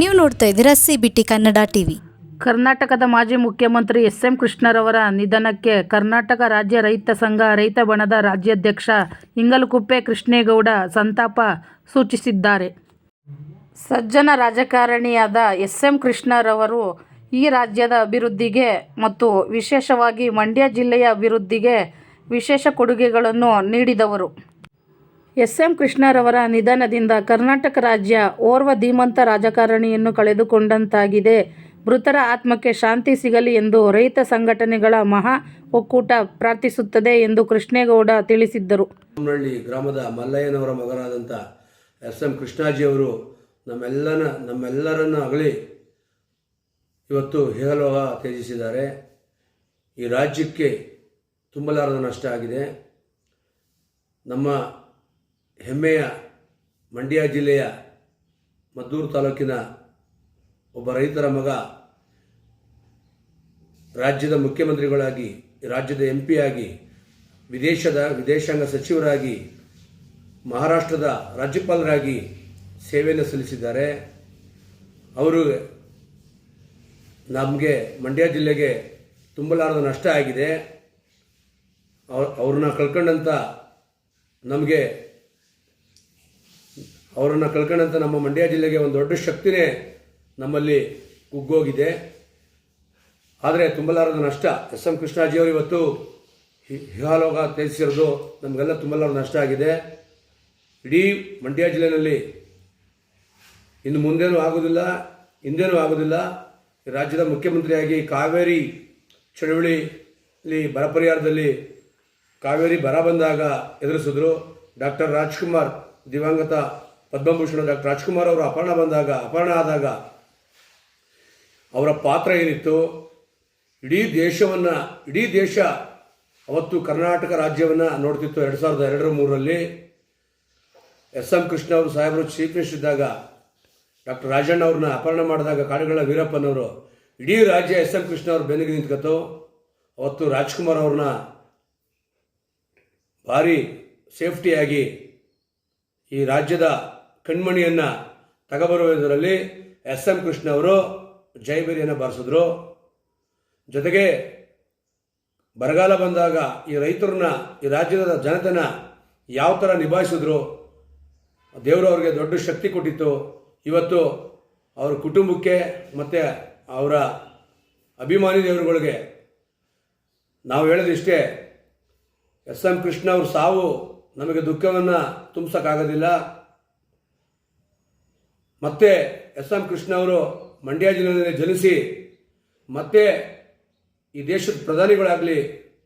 ನೀವು ನೋಡ್ತಾ ಇದ್ದೀರಾ C B T Kannada TV ಕರ್ನಾಟಕದ ಮಾಜಿ ಮುಖ್ಯಮಂತ್ರಿ ಎಸ್ ಎಂ ಕೃಷ್ಣರವರ ನಿಧನಕ್ಕೆ ಕರ್ನಾಟಕ ರಾಜ್ಯ ರೈತ ಸಂಘ ರೈತ ಬಣದ ರಾಜ್ಯಾಧ್ಯಕ್ಷ ಇಂಗಲಕುಪ್ಪೆ ಕೃಷ್ಣೇಗೌಡ ಸಂತಾಪ ಸೂಚಿಸಿದ್ದಾರೆ. ಸಜ್ಜನ ರಾಜಕಾರಣಿಯಾದ ಎಸ್ ಎಂ ಕೃಷ್ಣರವರು ಈ ರಾಜ್ಯದ ಅಭಿವೃದ್ಧಿಗೆ ಮತ್ತು ವಿಶೇಷವಾಗಿ ಮಂಡ್ಯ ಜಿಲ್ಲೆಯ ಅಭಿವೃದ್ಧಿಗೆ ವಿಶೇಷ ಕೊಡುಗೆಗಳನ್ನು ನೀಡಿದವರು. ಎಸ್ ಎಂ ಕೃಷ್ಣರವರ ನಿಧನದಿಂದ ಕರ್ನಾಟಕ ರಾಜ್ಯ ಓರ್ವ ಧೀಮಂತ ರಾಜಕಾರಣಿಯನ್ನು ಕಳೆದುಕೊಂಡಂತಾಗಿದೆ. ಮೃತರ ಆತ್ಮಕ್ಕೆ ಶಾಂತಿ ಸಿಗಲಿ ಎಂದು ರೈತ ಸಂಘಟನೆಗಳ ಮಹಾ ಒಕ್ಕೂಟ ಪ್ರಾರ್ಥಿಸುತ್ತದೆ ಎಂದು ಕೃಷ್ಣೇಗೌಡ ತಿಳಿಸಿದ್ದರು. ಗ್ರಾಮದ ಮಲ್ಲಯ್ಯನವರ ಮಗನಾದಂಥ ಎಸ್ ಎಂ ಕೃಷ್ಣಾಜಿಯವರು ನಮ್ಮೆಲ್ಲನ ನಮ್ಮೆಲ್ಲರನ್ನ ಅಗಲಿ ಇವತ್ತು ಹೇಗಲೋಹ ತ್ಯಜಿಸಿದ್ದಾರೆ. ಈ ರಾಜ್ಯಕ್ಕೆ ತುಂಬಲಾರದ ನಷ್ಟ ಆಗಿದೆ. ನಮ್ಮ ಹೆಮ್ಮೆಯ ಮಂಡ್ಯ ಜಿಲ್ಲೆಯ ಮದ್ದೂರು ತಾಲೂಕಿನ ಒಬ್ಬ ರೈತರ ಮಗ, ರಾಜ್ಯದ ಮುಖ್ಯಮಂತ್ರಿಗಳಾಗಿ, ರಾಜ್ಯದ ಎಂ ಆಗಿ, ವಿದೇಶದ ವಿದೇಶಾಂಗ ಸಚಿವರಾಗಿ, ಮಹಾರಾಷ್ಟ್ರದ ರಾಜ್ಯಪಾಲರಾಗಿ ಸೇವೆಯನ್ನು ಸಲ್ಲಿಸಿದ್ದಾರೆ. ಅವರು ನಮಗೆ ಮಂಡ್ಯ ಜಿಲ್ಲೆಗೆ ತುಂಬಲಾರದ ನಷ್ಟ ಆಗಿದೆ. ಅವ್ರ ಅವ್ರನ್ನ ಕಳ್ಕೊಂಡಂಥ ನಮಗೆ ಅವರನ್ನು ಕಳ್ಕೊಂಡಂಥ ನಮ್ಮ ಮಂಡ್ಯ ಜಿಲ್ಲೆಗೆ ಒಂದು ದೊಡ್ಡ ಶಕ್ತಿನೇ ನಮ್ಮಲ್ಲಿ ಕುಗ್ಗೋಗಿದೆ. ಆದರೆ ತುಂಬಲಾರದ ನಷ್ಟ. ಎಸ್ ಎಂ ಕೃಷ್ಣಾಜಿಯವರು ಇವತ್ತು ಹಿಹಾಲೋಗ ತ್ಯಜಿಸಿರೋದು ನಮಗೆಲ್ಲ ತುಂಬಲಾರದ ನಷ್ಟ ಆಗಿದೆ. ಇಡೀ ಮಂಡ್ಯ ಜಿಲ್ಲೆಯಲ್ಲಿ ಇನ್ನು ಮುಂದೇನೂ ಆಗೋದಿಲ್ಲ, ಹಿಂದೇನೂ ಆಗೋದಿಲ್ಲ. ರಾಜ್ಯದ ಮುಖ್ಯಮಂತ್ರಿಯಾಗಿ ಕಾವೇರಿ ಚಳವಳಿಲಿ ಬರ ಪರಿಹಾರದಲ್ಲಿ ಕಾವೇರಿ ಬರ ಬಂದಾಗ ಎದುರಿಸಿದ್ರು ಡಾಕ್ಟರ್ ರಾಜ್ಕುಮಾರ್ ದಿವಂಗತ ಪದ್ಮಭೂಷಣ ಡಾಕ್ಟರ್ ರಾಜ್ಕುಮಾರ್ ಅವರು ಅಪಹರಣ ಬಂದಾಗ, ಅಪಹರಣ ಆದಾಗ ಅವರ ಪಾತ್ರ ಏನಿತ್ತು? ಇಡೀ ದೇಶವನ್ನು, ಇಡೀ ದೇಶ ಅವತ್ತು ಕರ್ನಾಟಕ ರಾಜ್ಯವನ್ನು ನೋಡ್ತಿತ್ತು ಎರಡು ಸಾವಿರದ ಎರಡರ ಮೂರರಲ್ಲಿ. ಎಸ್ ಎಂ ಕೃಷ್ಣ ಅವರು, ಸಾಹೇಬರು ಚೀಫ್ ಮಿನಿಸ್ಟರ್ ಡಾಕ್ಟರ್ ರಾಜಣ್ಣ ಅವ್ರನ್ನ ಅಪಹರಣ ಮಾಡಿದಾಗ ಕಾಡುಗಳ ವೀರಪ್ಪನವರು ಇಡೀ ರಾಜ್ಯ ಎಸ್ ಎಂ ಕೃಷ್ಣ ಅವರು ಬೆನ್ನಿಗೆ ನಿಂತ್ಕೊತು ಅವತ್ತು ರಾಜ್ಕುಮಾರ್ ಅವ್ರನ್ನ ಭಾರಿ ಸೇಫ್ಟಿಯಾಗಿ ಈ ರಾಜ್ಯದ ಕಣ್ಮಣಿಯನ್ನು ತಗೊಬರುವುದರಲ್ಲಿ ಎಸ್ ಎಂ ಕೃಷ್ಣ ಅವರು ಜೈಬೇರಿಯನ್ನು ಬಾರಿಸಿದ್ರು. ಜೊತೆಗೆ ಬರಗಾಲ ಬಂದಾಗ ಈ ರೈತರನ್ನ, ಈ ರಾಜ್ಯದ ಜನತೆನ ಯಾವ ಥರ ನಿಭಾಯಿಸಿದ್ರು, ದೇವರು ಅವ್ರಿಗೆ ದೊಡ್ಡ ಶಕ್ತಿ ಕೊಟ್ಟಿತ್ತು. ಇವತ್ತು ಅವ್ರ ಕುಟುಂಬಕ್ಕೆ ಮತ್ತು ಅವರ ಅಭಿಮಾನಿ ದೇವರುಗಳಿಗೆ ನಾವು ಹೇಳೋದಿಷ್ಟೇ, ಎಸ್ ಎಂ ಕೃಷ್ಣ ಅವ್ರ ಸಾವು ನಮಗೆ ದುಃಖವನ್ನು ತುಂಬಿಸೋಕ್ಕಾಗೋದಿಲ್ಲ. ಮತ್ತೆ ಎಸ್ ಎಂ ಕೃಷ್ಣ ಅವರು ಮಂಡ್ಯ ಜಿಲ್ಲೆಯಲ್ಲಿ ಜನಿಸಿ ಮತ್ತೆ ಈ ದೇಶದ ಪ್ರಧಾನಿಗಳಾಗಲಿ,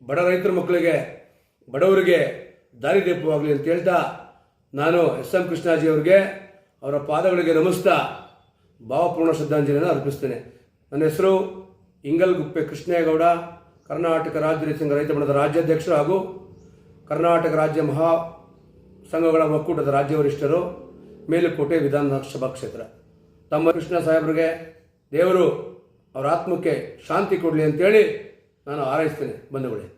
ಬಡ ರೈತರ ಮಕ್ಕಳಿಗೆ, ಬಡವರಿಗೆ ದಾರಿದೀಪವಾಗಲಿ ಅಂತ ಹೇಳ್ತಾ ನಾನು ಎಸ್ ಎಂ ಕೃಷ್ಣಾಜಿ ಅವರಿಗೆ ಅವರ ಪಾದಗಳಿಗೆ ನಮಿಸ್ತಾ, ಭಾವಪೂರ್ಣ ಶ್ರದ್ಧಾಂಜಲಿಯನ್ನು ಅರ್ಪಿಸ್ತೇನೆ. ನನ್ನ ಹೆಸರು ಇಂಗಲ್ಗುಪ್ಪೆ ಕೃಷ್ಣೇಗೌಡ ಕರ್ನಾಟಕ ರಾಜ್ಯ ಸಂಘ ರೈತ ಮಂಡಲದ ರಾಜ್ಯಾಧ್ಯಕ್ಷರು ಹಾಗೂ ಕರ್ನಾಟಕ ರಾಜ್ಯ ಮಹಾ ಸಂಘಗಳ ಒಕ್ಕೂಟದ ರಾಜ್ಯ ವರಿಷ್ಠರು ಮೇಲುಕೋಟೆ ವಿಧಾನಸಭಾ ಕ್ಷೇತ್ರ. ತಮ್ಮ ಕೃಷ್ಣ ಸಾಹೇಬರಿಗೆ ದೇವರು ಅವರ ಆತ್ಮಕ್ಕೆ ಶಾಂತಿ ಕೊಡಲಿ ಅಂತೇಳಿ ನಾನು ಹಾರೈಸ್ತೇನೆ. ಬಂಧುಗಳೇ.